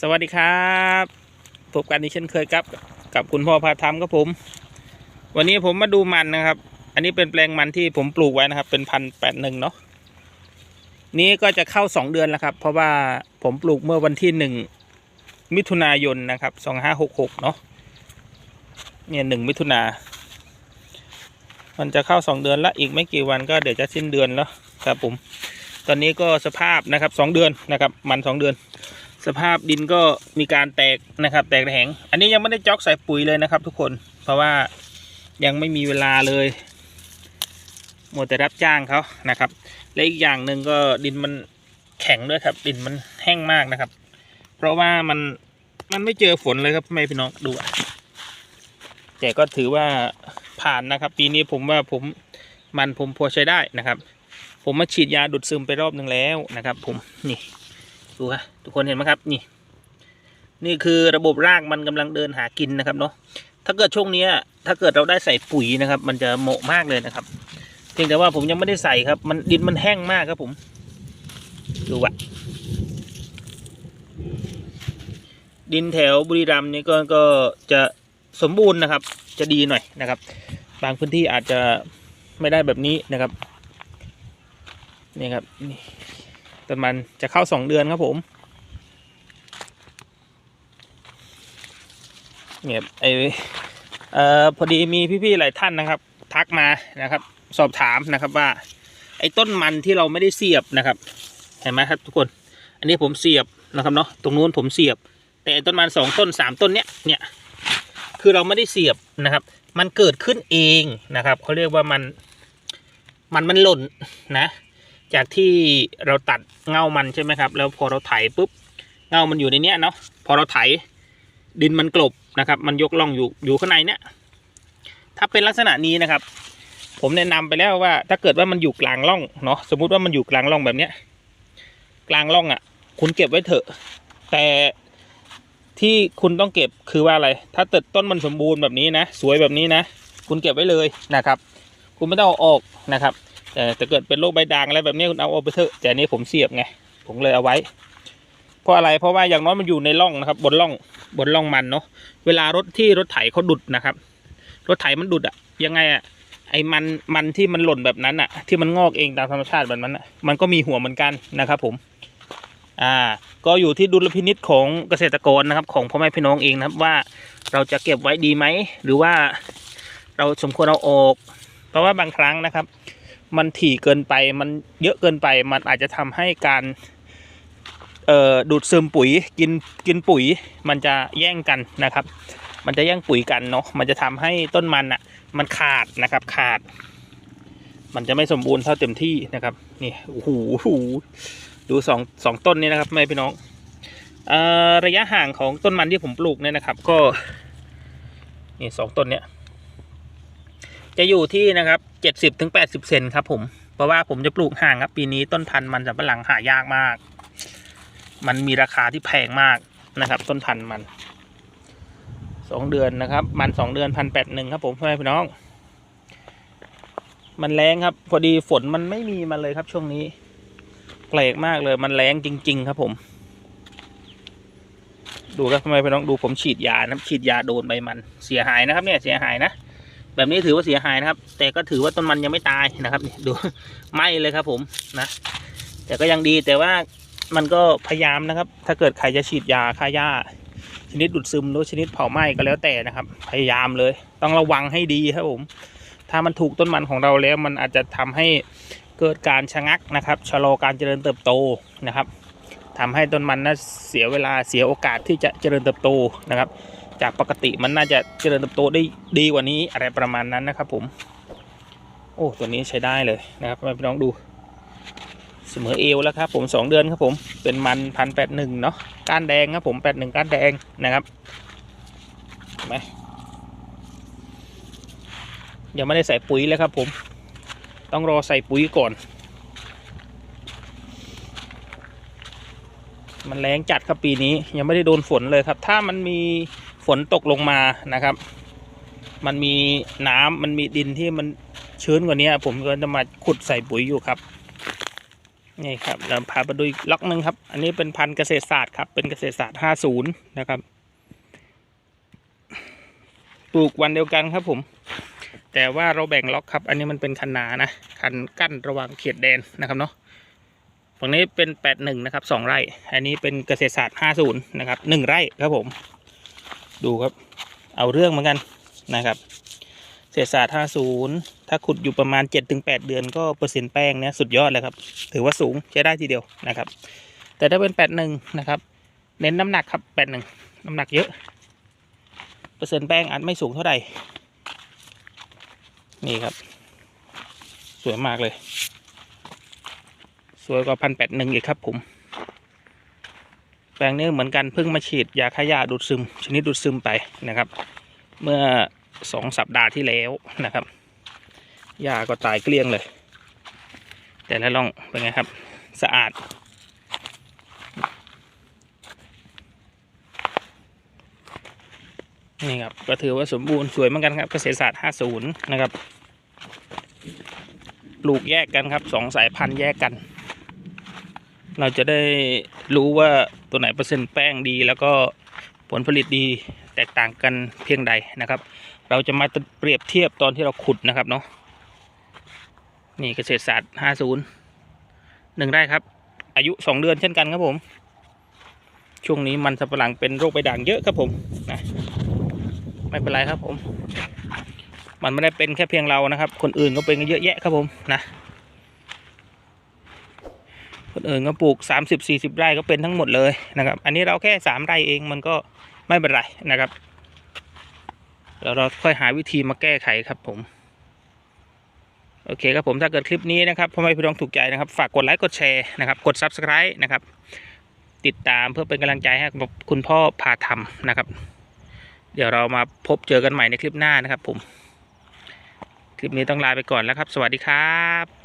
สวัสดีครับพบกันอีกเช่นเคยครับกับคุณพ่อพาทำครับผม วันนี้ผมมาดูมันนะครับ อันนี้เป็นแปลงมันที่ผมปลูกไว้นะครับ เป็นพันแปดหนึ่งเนาะนี้ก็จะเข้าสองเดือนแล้วครับ เพราะว่าผมปลูกเมื่อวันที่หนึ่งมิถุนายนนะครับสองห้าหกหกเนาะเนี่ยหนึ่งมิถุนา มันจะเข้าสองเดือนละอีกไม่กี่วันก็เดี๋ยวจะสิ้นเดือนแล้วครับผม ตอนนี้ก็สภาพนะครับสองเดือนนะครับ มันสองเดือน สภาพดินก็มีการแตกนะครับ แตกแหงอันนี้ยังไม่ได้จอกใส่ปุ๋ยเลยนะครับ ทุกคนเพราะว่ายังไม่มีเวลาเลยหมดแต่รับจ้างเขานะครับ และอีกอย่างหนึ่งก็ดินมันแข็งด้วยครับ ดินมันแห้งมากนะครับ เพราะว่ามันมันไม่เจอฝนเลยครับไม่พี่น้องดูแต่ก็ถือว่าผ่านนะครับ ปีนี้ผมว่าผมมันผมพอใช้ได้นะครับ ผมมาฉีดยาดูดซึมไปรอบหนึ่งแล้วนะครับ ผมนี่ ดูฮะทุกคนเห็นไหมครับนี่ นี่คือระบบรากมันกำลังเดินหากินนะครับเนาะถ้าเกิดช่วงนี้ถ้าเกิดเราได้ใส่ปุ๋ยนะครับ มันจะเหมาะมากเลยนะครับ เพียงแต่ว่าผมยังไม่ได้ใส่ครับ มันดินมันแห้งมากครับผม ดูอะดินแถวบุรีรัมย์นี่ก็ก็จะสมบูรณ์นะครับ จะดีหน่อยนะครับ บางพื้นที่อาจจะไม่ได้แบบนี้นะครับนี่ครับนี่ ต้นมันจะเข้าสองเดือนครับผมเนี่ยไอเอ่อพอดีมีพี่ๆหลายท่านนะครับ ทักมานะครับ สอบถามนะครับว่า ไอ้ต้นมันที่เราไม่ได้เสียบนะครับ เห็นไหมครับทุกคน อันนี้ผมเสียบนะครับเนาะตรงนู้นผมเสียบ แต่ต้นมันสองต้นสามต้นเนี้ยเนี่ยคือเราไม่ได้เสียบนะครับ มันเกิดขึ้นเองนะครับเขาเรียกว่ามันมันมันหล่นนะ จากที่เราตัดเงามันใช่ไหมครับ แล้วพอเราไถปุ๊บเงามันอยู่ในเนี้ยเนาะพอเราไถดินมันกลบนะครับ มันยกล่องอยู่อยู่ข้างในเนี้ยถ้าเป็นลักษณะนี้นะครับ ผมแนะนำไปแล้วว่า ถ้าเกิดว่ามันอยู่กลางร่องเนาะสมมุติว่ามันอยู่กลางร่องแบบเนี้ยกลางร่องอะ คุณเก็บไว้เถอะ แต่ที่คุณต้องเก็บคือว่าอะไร ถ้าเติดต้นมันสมบูรณ์แบบนี้นะ สวยแบบนี้นะ คุณเก็บไว้เลยนะครับ คุณไม่ต้องออกนะครับ แต่ถ้าเกิดเป็นโรคใบด่างอะไรแบบนี้คุณเอาออกไปเถอะแต่นนี้ผมเสียบไงผมเลยเอาไว้ เพราะอะไรเพราะว่าอย่างน้อยมันอยู่ในร่องนะครับ บนร่องบนร่องมันเนาะเวลารถที่รถไถเขาดุดนะครับ รถไถมันดุดอะยังไงอะไอ้มันมันที่มันหล่นแบบนั้นอะที่มันงอกเองตามธรรมชาติแบบนั้นอะมันก็มีหัวเหมือนกันนะครับ ผม อ่า ก็อยู่ที่ดุลพินิษของเกษตรกรนะครับ ของพ่อแม่พี่น้องเองนะครับว่าเราจะเก็บไว้ดีไหมหรือว่าเราสมควรเอาออก เพราะว่าบางครั้งนะครับ มันถี่เกินไปมันเยอะเกินไป มันอาจจะทำให้การดูดซึมปุ๋ยกินกินปุ๋ย มันจะแย่งกันนะครับ มันจะแย่งปุ๋ยกันเนาะมันจะทำให้ต้นมันอะมันขาดนะครับขาด มันจะไม่สมบูรณ์เท่าเต็มที่นะครับนี่โอ้โหดูสองสองต้นนี้นะครับแม่พี่น้องอระยะห่างของต้นมันที่ผมปลูกเนี่ยนะครับ ก็นี่สองต้นเนี้ย จะอยู่ที่นะครับเจ็ดสิบถึงแปดสิบเซนครับผม เพราะว่าผมจะปลูกห่างครับ ปีนี้ต้นพันธุ์มันสำปะหลังหายากมาก มันมีราคาที่แพงมากนะครับ ต้นพันธุ์มันสองเดือนนะครับ มันสองเดือนพันแปดหนึ่งครับผมพ่อแม่พี่น้อง มันแรงครับ พอดีฝนมันไม่มีมาเลยครับช่วงนี้แปลกมากเลย มันแรงจริง ๆ ครับผม ดูครับทำไมพี่น้องดูผมฉีดยานะฉีดยาโดนใบมัน เสียหายนะครับ เนี่ยเสียหายนะ แบบนี้ถือว่าเสียหายนะครับ แต่ก็ถือว่าต้นมันยังไม่ตายนะครับนี่ดูไหมเลยครับผมนะ แต่ก็ยังดีแต่ว่ามันก็พยายามนะครับ ถ้าเกิดใครจะฉีดยาฆ่าหญ้า ชนิดดูดซึมหรือชนิดเผาไหม้ก็แล้วแต่นะครับ พยายามเลย ต้องระวังให้ดีครับผม ถ้ามันถูกต้นมันของเราแล้ว มันอาจจะทำให้เกิดการชะงักนะครับชะลอการเจริญเติบโตนะครับ ทำให้ต้นมันน่ะเสียเวลาเสียโอกาสที่จะเจริญเติบโตนะครับ จากปกติมันน่าจะเจริญเติบโตได้ดีกว่านี้อะไรประมาณนั้นนะครับผม โอ้ตัวนี้ใช้ได้เลยนะครับให้พี่น้องดู เสมอเอวแล้วครับผมสองเดือนครับผมเป็นมันพันแปดหนึ่งเนาะก้านแดงครับผมแปดหนึ่งก้านแดงนะครับไหมยังไม่ได้ใส่ปุ๋ยเลยครับผม ต้องรอใส่ปุ๋ยก่อน มันแรงจัดครับปีนี้ยังไม่ได้โดนฝนเลยครับ ถ้ามันมีฝนตกลงมานะครับ มันมีน้ำมันมีดินที่มันชื้นกว่านี้ผมก็จะมาขุดใส่ปุ๋ยอยู่ครับนี่ครับเราพาไปดูล็อกหนึ่งครับ อันนี้เป็นพันธุ์เกษตรศาสตร์ครับเป็นเกษตรศาสตร์50นะครับ ปลูกวันเดียวกันครับผม แต่ว่าเราแบ่งล็อกครับ อันนี้มันเป็นคันนานะคันกั้นระหว่างเขตแดนนะครับเนาะ ฝั่งนี้เป็น81นะครับ2ไร่ อันนี้เป็นเกษตรศาสตร์50นย์นะครับ1ไร่ครับผม ดูครับ เอาเรื่องเหมือนกันนะครับเศรษฐศาสตร์50ถ้าขุดอยู่ประมาณ7-8เดือนก็เปอร์เซ็นต์แป้งเนี่ยสุดยอดเลยครับ ถือว่าสูงใช้ได้ทีเดียวนะครับ แต่ถ้าเป็น81นะครับ เน้นน้ำหนักครับ81น้ำหนักเยอะ เปอร์เซ็นต์แป้งอาจไม่สูงเท่าไหร่ นี่ครับ สวยมากเลย วยกว่าพันแปดหนึ่งอีกครับผม แปลงนี้เหมือนกันเพิ่งมาฉีดยาฆ่าหญ้าดูดซึม ชนิดดูดซึมไปนะครับ เมื่อสองสัปดาห์ที่แล้วนะครับหญ้าก็ตายเกลี้ยงเลย แต่ละร่องเป็นไงครับ สะอาด นี่ครับก็ถือว่าสมบูรณ์สวยเหมือนกันครับเกษตรศาสตร์ 50 นะครับปลูกแยกกันครับสองสายพันธุ์แยกกัน เราจะได้รู้ว่าตัวไหนเปอร์เซ็นต์แป้งดี แล้วก็ผลผลิตดีแตกต่างกันเพียงใดนะครับ เราจะมาเปรียบเทียบตอนที่เราขุดนะครับเนาะนี่เกษตรศาสตร์ 50หนึ่งไร่ครับ อายุ 2 เดือนเช่นกันครับผม ช่วงนี้มันสับปะหลังเป็นโรคใบด่างเยอะครับผมนะไม่เป็นไรครับผม มันไม่ได้เป็นแค่เพียงเรานะครับ คนอื่นก็เป็นกันเยอะแยะครับผมนะ คนอื่นก็ปลูกสามสิบสี่สิบไร่ก็เป็นทั้งหมดเลยนะครับ อันนี้เราแค่สามไร่เองมันก็ไม่เป็นไรนะครับแล้วเราค่อยหาวิธีมาแก้ไขครับผม โอเคครับผมถ้าเกิดคลิปนี้นะครับพ่อแม่พี่น้องถูกใจนะครับ ฝากกดไลค์กดแชร์นะครับ กด subscribe นะครับ ติดตามเพื่อเป็นกำลังใจให้กับคุณพ่อพาทำนะครับ เดี๋ยวเรามาพบเจอกันใหม่ในคลิปหน้านะครับผม คลิปนี้ต้องลาไปก่อนแล้วครับ สวัสดีครับ